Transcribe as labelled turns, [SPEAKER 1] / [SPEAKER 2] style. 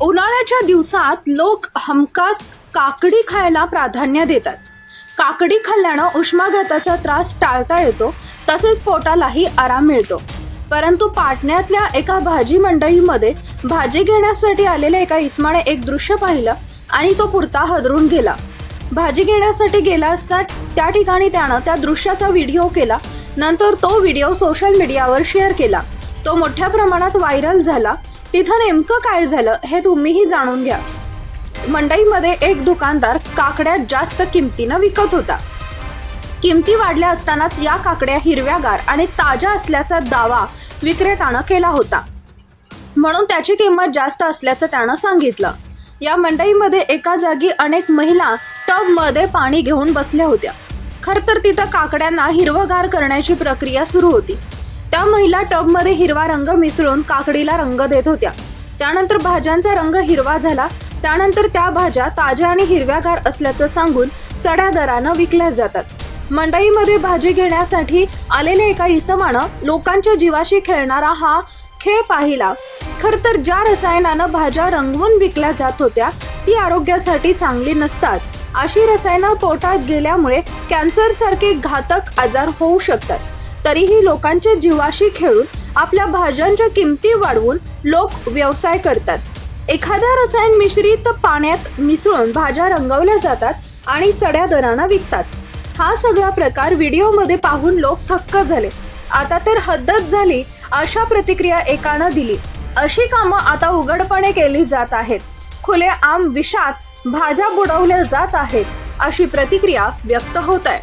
[SPEAKER 1] उन्हाळ्याच्या दिवसात लोक हमखास काकडी खायला प्राधान्य देतात. काकडी खाल्ल्यानं उष्माघाताचा त्रास टाळता येतो तसेच पोटालाही आराम मिळतो. परंतु पाटण्यातल्या एका भाजी मंडईमध्ये भाजी घेण्यासाठी आलेल्या एका इस्माने एक दृश्य पाहिलं आणि तो पुरता हदरून गेला. भाजी घेण्यासाठी गेला असता त्या ठिकाणी त्यानं त्या दृश्याचा व्हिडिओ केला नंतर तो व्हिडिओ सोशल मीडियावर शेअर केला. तो मोठ्या प्रमाणात व्हायरल झाला तिथं नेमकं काय झालं हे तुम्हीही जाणून घ्या. मंडईमध्ये एक दुकानदार काकड्या जास्त किमतीनं विकत होता. किमती वाढल्या असतानाच या काकड्या हिरव्यागार आणि ताज्या असल्याचा दावा विक्रेत्यानं केला होता. म्हणून त्याची किंमत जास्त असल्याचं त्यानं सांगितलं. या मंडईमध्ये एका जागी अनेक महिला टबमध्ये पाणी घेऊन बसल्या होत्या. खरं तर तिथं काकड्यांना हिरवगार करण्याची प्रक्रिया सुरू होती. त्या महिला टबमध्ये हिरवा रंग मिसळून काकडीला रंग देत होत्या. त्यानंतर भाज्यांचा रंग हिरवा झाला. त्यानंतर त्या भाज्या ताज्या आणि हिरव्यागार असल्याचं सांगून चढ्या दरानं विकल्या जातात. मंडईमध्ये भाजी घेण्यासाठी आलेल्या एका इसमानं लोकांच्या जीवाशी खेळणारा हा खेळ पाहिला. खर तर ज्या रसायनानं भाज्या रंगवून विकल्या जात होत्या ती आरोग्यासाठी चांगली नसतात. अशी रसायनं पोटात गेल्यामुळे कॅन्सर सारखे घातक आजार होऊ शकतात. तरीही लोकांच्या जीवाशी खेळून आपल्या भाज्यांच्या किमती वाढवून लोक व्यवसाय करतात. एखाद्या रसायन मिश्रित पाण्यात मिसळून भाज्या रंगवल्या जातात आणि चढ्या दरानं विकतात. हा सगळा प्रकार व्हिडिओमध्ये पाहून लोक थक्क झाले. आता तर हद्दच झाली अशा प्रतिक्रिया एकानं दिली. अशी कामं आता उघडपणे केली जात आहेत. खुले आम विषात भाज्या बुडवल्या जात आहेत अशी प्रतिक्रिया व्यक्त होत आहे.